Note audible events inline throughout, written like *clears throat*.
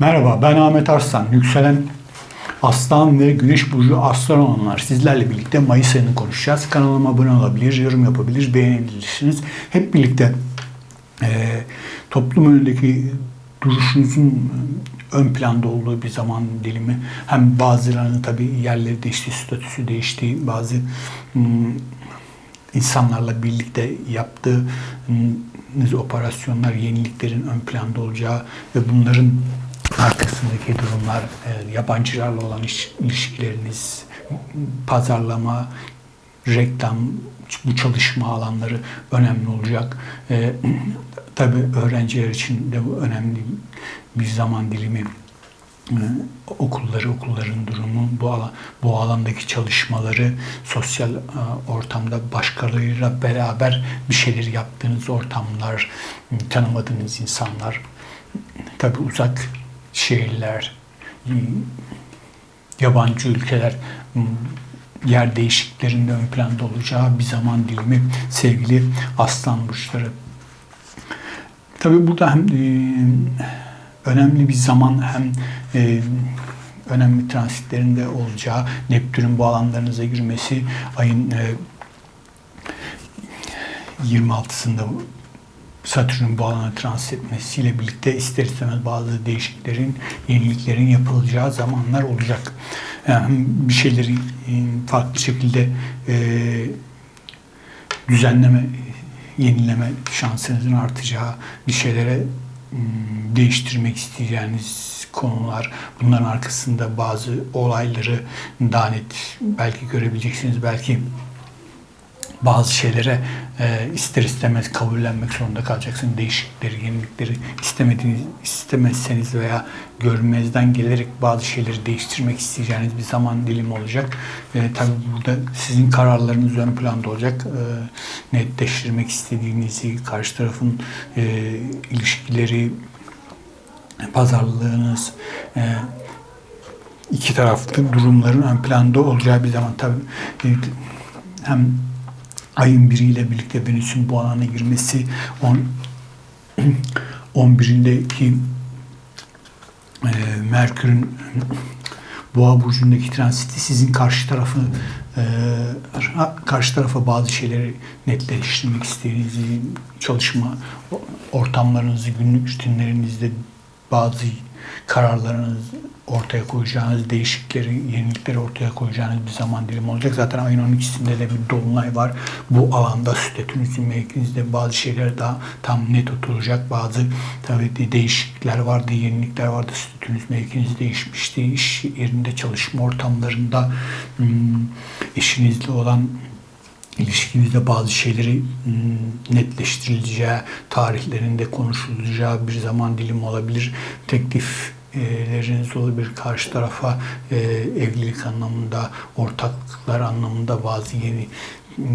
Merhaba ben Ahmet Arslan. Yükselen Aslan ve Güneş Burcu Aslan olanlar sizlerle birlikte Mayıs ayını konuşacağız. Kanalıma abone olabilir, yorum yapabilir, beğenebilirsiniz. Hep birlikte e, toplum önündeki duruşunuzun ön planda olduğu bir zaman dilimi hem bazılarının tabii yerleri değişti, statüsü değişti, bazı hmm, insanlarla birlikte yaptığınız operasyonlar, yeniliklerin ön planda olacağı ve bunların arkasındaki durumlar, e, yabancılarla olan iş- ilişkileriniz, pazarlama, reklam, bu çalışma alanları önemli olacak. E, tabii öğrenciler için de bu önemli bir zaman dilimi e, okulları, okulların durumu, bu alan, bu alandaki çalışmaları, sosyal e, ortamda başkalarıyla beraber bir şeyler yaptığınız ortamlar, tanımadığınız insanlar, tabii uzak şehirler, yabancı ülkeler, yer değişikliklerinde ön planda olacağı bir zaman dilimi sevgili aslan burçları. Tabii burada hem e, önemli bir zaman hem e, önemli transitlerinde olacağı Neptün'ün bu alanlarınıza girmesi ayın e, 26'sında Satürn'ün bu alana transit etmesiyle birlikte ister istemez bazı değişikliklerin, yeniliklerin yapılacağı zamanlar olacak. Yani bir şeyleri e, farklı şekilde e, düzenleme, yenileme şansınızın artacağı, bir şeylere değiştirmek isteyeceğiniz konular, bunların arkasında bazı olayları daha net belki görebileceksiniz, belki bazı şeylere e, ister istemez kabullenmek zorunda kalacaksın. Değişiklikleri, yenilikleri istemediğiniz, istemezseniz veya görmezden gelerek bazı şeyleri değiştirmek isteyeceğiniz bir zaman dilimi olacak. E, tabii burada sizin kararlarınız ön planda olacak. E, netleştirmek istediğinizi, karşı tarafın e, ilişkileri, pazarlığınız, e, iki taraflı durumların ön planda olacağı bir zaman tabii e, hem ayın biriyle birlikte Venüs'ün bu alana girmesi, on, *clears throat* 11'indeki e, Merkür'ün *clears throat* Boğa burcundaki transiti sizin karşı tarafı e, karşı tarafa bazı şeyleri netleştirmek istediğinizi, çalışma ortamlarınızı, günlük rutinlerinizde bazı kararlarınız ortaya koyacağınız değişiklikleri, yenilikleri ortaya koyacağınız bir zaman dilimi olacak. Zaten ayın 12'sinde de bir dolunay var. Bu alanda statünüzün mevkinizde bazı şeyler daha tam net oturacak. Bazı tabii de değişiklikler vardı, yenilikler vardı. Statünüz mevkiniz değişmişti. İş yerinde çalışma ortamlarında hmm, eşinizle olan ilişkinizde bazı şeyleri hmm, netleştirileceği, tarihlerinde konuşulacağı bir zaman dilimi olabilir. Teklifleriniz olabilir karşı tarafa e, evlilik anlamında, ortaklıklar anlamında bazı yeni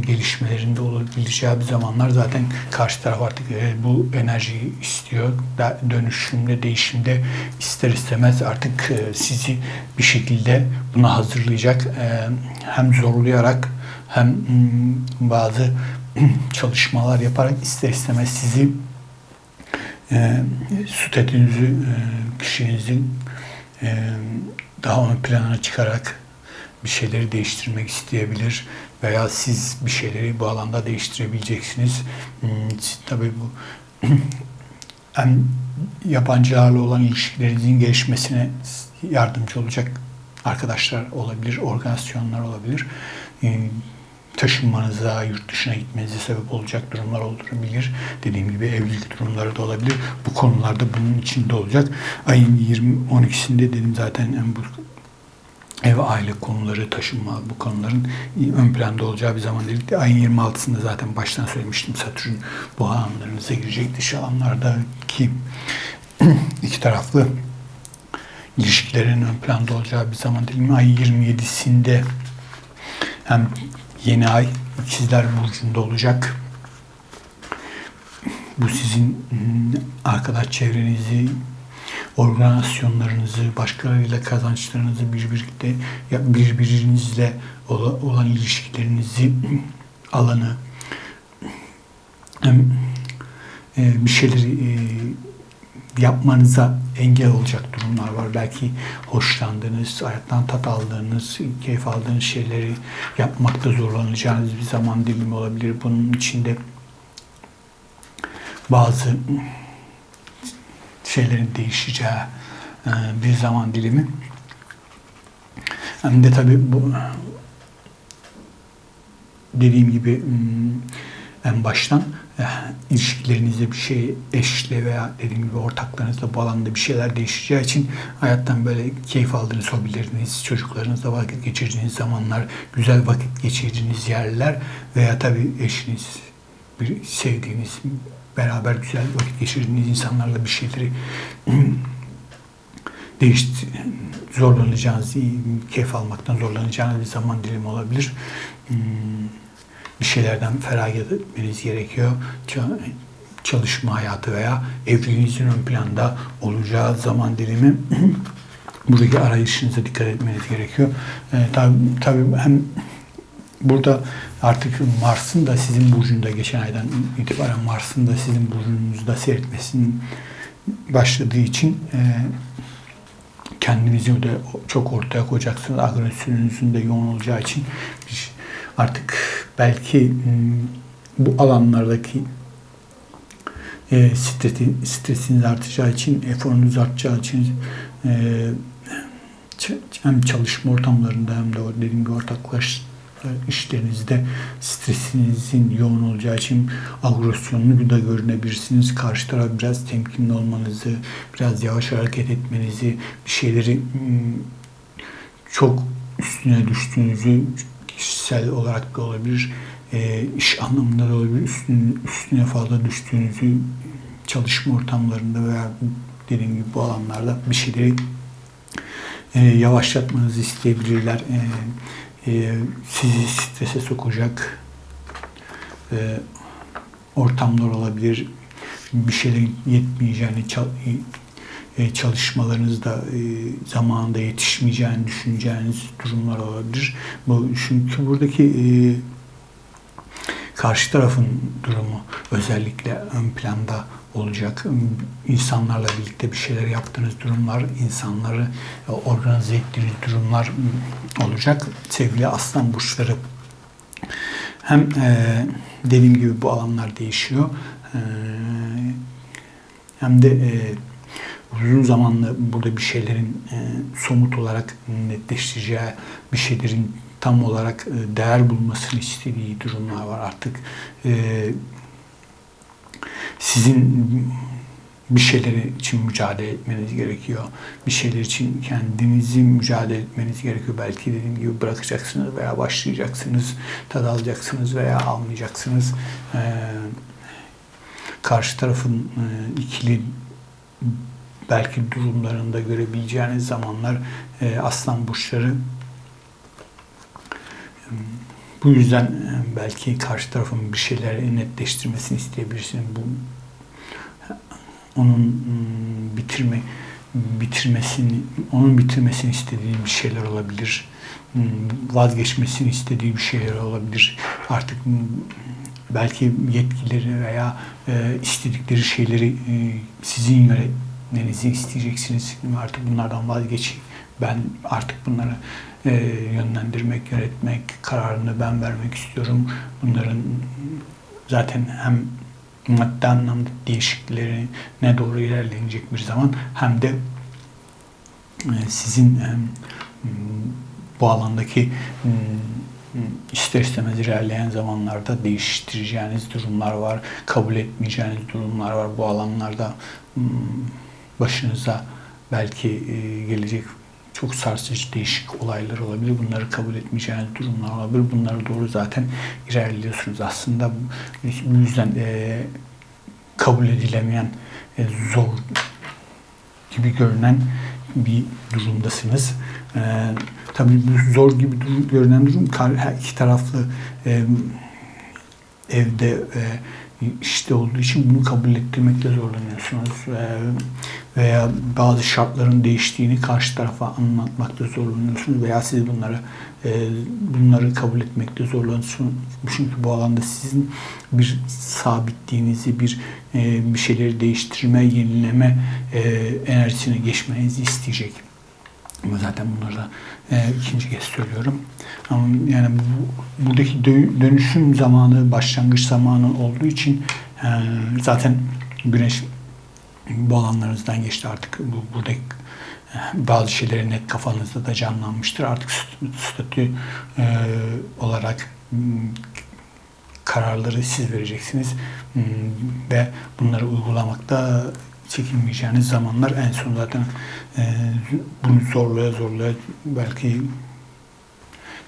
gelişmelerinde olabileceği bir zamanlar zaten karşı taraf artık e, bu enerjiyi istiyor. Dönüşümde, değişimde ister istemez artık e, sizi bir şekilde buna hazırlayacak. Hem zorlayarak hem mm, bazı *clears throat* çalışmalar yaparak ister istemez sizi e, statünüzü, e, kişinizin e, daha ön plana çıkarak bir şeyleri değiştirmek isteyebilir veya siz bir şeyleri bu alanda değiştirebileceksiniz. Hmm, siz Tabii bu *clears throat* hem yabancılarla olan ilişkilerinizin gelişmesine yardımcı olacak arkadaşlar olabilir, organizasyonlar olabilir. Ee, taşınmanıza, yurt dışına gitmenize sebep olacak durumlar olabilir. Dediğim gibi evlilik durumları da olabilir. Bu konularda bunun içinde olacak. Ayın 20 12'sinde dedim zaten en bu ev aile konuları, taşınma bu konuların ön planda olacağı bir zaman değil. Ayın 26'sında zaten baştan söylemiştim Satürn bu alanlarınıza girecek. Dış alanlardaki *clears throat* iki taraflı ilişkilerin ön planda olacağı bir zaman dilimi. Ayın 27'sinde hem yeni ay ikizler burcunda olacak. Bu sizin mm, arkadaş çevrenizi, organizasyonlarınızı, başkalarıyla kazançlarınızı birbirlikte birbirinizle ola- olan ilişkilerinizi alanı hem e, bir şeyleri e, yapmanıza engel olacak durumlar var. Belki hoşlandığınız, hayattan tat aldığınız, keyif aldığınız şeyleri yapmakta zorlanacağınız bir zaman dilimi olabilir. Bunun içinde bazı şeylerin değişeceği e, bir zaman dilimi. Hem de tabii bu dediğim gibi hmm, en baştan eh, ilişkilerinizde bir şey eşle veya dediğim gibi ortaklarınızla bu alanda bir şeyler değişeceği için hayattan böyle keyif aldığınız hobileriniz, çocuklarınızla vakit geçirdiğiniz zamanlar, güzel vakit geçirdiğiniz yerler veya tabii eşiniz, bir sevdiğiniz, beraber güzel vakit geçirdiğiniz insanlarla bir şeyleri *clears throat* değişti, zorlanacağınız, keyif almaktan zorlanacağınız bir zaman dilimi olabilir. Hmm, bir şeylerden feragat etmeniz gerekiyor. Çalışma hayatı veya evliliğinizin ön planda olacağı zaman dilimi *clears throat* buradaki arayışınıza dikkat etmeniz gerekiyor. Ee, tabii, tabii hem burada artık Mars'ın da sizin burcunda geçen aydan itibaren Mars'ın da sizin burcunuzda seyretmesinin başladığı için e, kendinizi de çok ortaya koyacaksınız. Agresyonunuzun da yoğun olacağı için artık belki hmm, bu alanlardaki e, stresi, stresiniz artacağı için, eforunuz artacağı için e, hem çalışma ortamlarında hem de dediğim gibi ortaklaş işlerinizde stresinizin yoğun olacağı için agresyonlu da görünebilirsiniz. Karşı taraf biraz temkinli olmanızı, biraz yavaş hareket etmenizi, bir şeyleri çok üstüne düştüğünüzü kişisel olarak da olabilir, e, iş anlamında da olabilir, üstüne, üstüne fazla düştüğünüzü çalışma ortamlarında veya dediğim gibi bu alanlarda bir şeyleri e, yavaşlatmanızı isteyebilirler. E, e, sizi strese sokacak e, ortamlar olabilir. Bir şeylerin yetmeyeceğini, e, çalışmalarınızda e, zamanında yetişmeyeceğini düşüneceğiniz durumlar olabilir. Bu çünkü buradaki e, karşı tarafın durumu özellikle ön planda olacak. İnsanlarla birlikte bir şeyler yaptığınız durumlar, insanları organize ettiğiniz durumlar olacak. Sevgili aslan burçları hem dediğim gibi bu alanlar değişiyor hem de uzun zamanlı burada bir şeylerin e, somut olarak netleşeceği, bir şeylerin tam olarak e, değer bulmasını istediği durumlar var. Artık e, sizin bir şeyleri için mücadele etmeniz gerekiyor. Bir şeyler için kendinizi mücadele etmeniz gerekiyor. Belki dediğim gibi bırakacaksınız veya başlayacaksınız, tad alacaksınız veya almayacaksınız. Ee, karşı tarafın e, ikili belki durumlarında görebileceğiniz zamanlar e, aslan burçları bu yüzden e, belki karşı tarafın bir şeyleri netleştirmesini isteyebilirsiniz. Bu onun ıı, bitirme bitirmesini, onun bitirmesini istediği bir şeyler olabilir. Vazgeçmesini istediği bir şeyler olabilir. Artık belki yetkileri veya e, istedikleri şeyleri e, sizin yönetmenizi isteyeceksiniz. Artık bunlardan vazgeçin. Ben artık bunları e, yönlendirmek, yönetmek, kararını ben vermek istiyorum. Bunların zaten hem madde anlamda değişikliklerine doğru ilerlenecek bir zaman hem de e, sizin e, bu alandaki e, ister istemez ilerleyen zamanlarda değiştireceğiniz durumlar var, kabul etmeyeceğiniz durumlar var. Bu alanlarda başınıza belki gelecek çok sarsıcı değişik olaylar olabilir. Bunları kabul etmeyeceğiniz durumlar olabilir. Bunlara doğru zaten ilerliyorsunuz. Aslında bu yüzden e, kabul edilemeyen, e, zor gibi görünen bir durumdasınız. E, tabii bu zor gibi durum, görünen durum her iki taraflı e, evde e, işte olduğu için bunu kabul ettirmekte zorlanıyorsunuz. Veya bazı şartların değiştiğini karşı tarafa anlatmakta zorlanıyorsunuz veya siz bunları e, bunları kabul etmekte zorlanıyorsunuz. Çünkü bu alanda sizin bir sabitliğinizi, bir e, bir şeyleri değiştirme, yenileme e, enerjisine geçmenizi isteyecek. Ama zaten bunları da ikinci kez söylüyorum. Yani bu, buradaki dö- dönüşüm zamanı, başlangıç zamanı olduğu için e, zaten güneş bu alanlarınızdan geçti artık. Bu buradaki e, bazı şeyleri net kafanızda da canlanmıştır. Artık st- statü e, olarak kararları siz vereceksiniz ve bunları uygulamakta çekinmeyeceğiniz zamanlar en son zaten e, bunu zorlaya zorlaya belki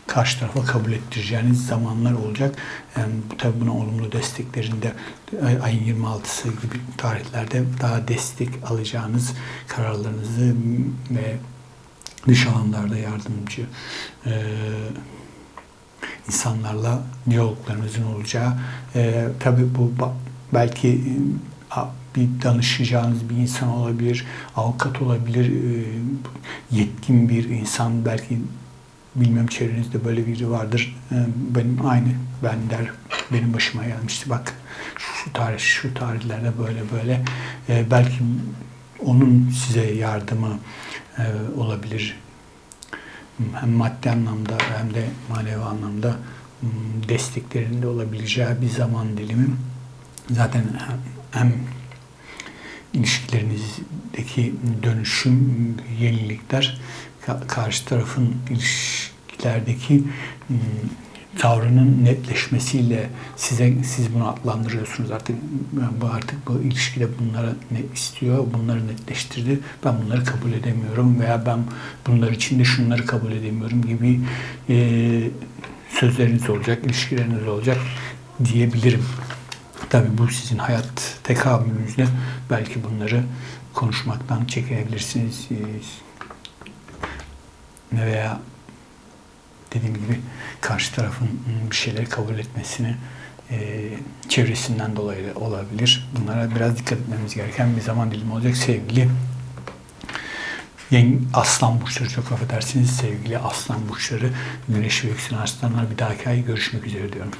karşı tarafa kabul ettireceğiniz zamanlar olacak. Yani bu tabii buna olumlu desteklerinde ay- ayın 26'sı gibi tarihlerde daha destek alacağınız kararlarınızı ve dış alanlarda yardımcı e, insanlarla diyaloglarınızın olacağı e, tabii bu belki e, bir danışacağınız bir insan olabilir, avukat olabilir, e, yetkin bir insan belki bilmem çevrenizde böyle biri vardır. E, benim aynı ben der benim başıma gelmişti. Bak şu tarih şu tarihlerde böyle böyle E, belki onun size yardımı e, olabilir. Hem maddi anlamda hem de manevi anlamda m, desteklerinde olabileceği bir zaman dilimi. Zaten hem, hem ilişkilerinizdeki dönüşüm, yenilikler ka- karşı tarafın ilişkilerdeki m, tavrının netleşmesiyle size siz bunu adlandırıyorsunuz artık bu artık bu ilişkide bunlara ne istiyor bunları netleştirdi ben bunları kabul edemiyorum veya ben bunlar için de şunları kabul edemiyorum gibi e, sözleriniz olacak ilişkileriniz olacak diyebilirim. Tabii bu sizin hayat tekamülünüzde belki bunları konuşmaktan çekinebilirsiniz. Veya dediğim gibi karşı tarafın ım, bir şeyleri kabul etmesini e, çevresinden dolayı da olabilir. Bunlara biraz dikkat etmemiz gereken bir zaman dilimi olacak sevgili Yeng Aslan burçları çok affedersiniz sevgili Aslan burçları Güneş ve Yükselen Aslanlar bir dahaki ay görüşmek üzere diyorum.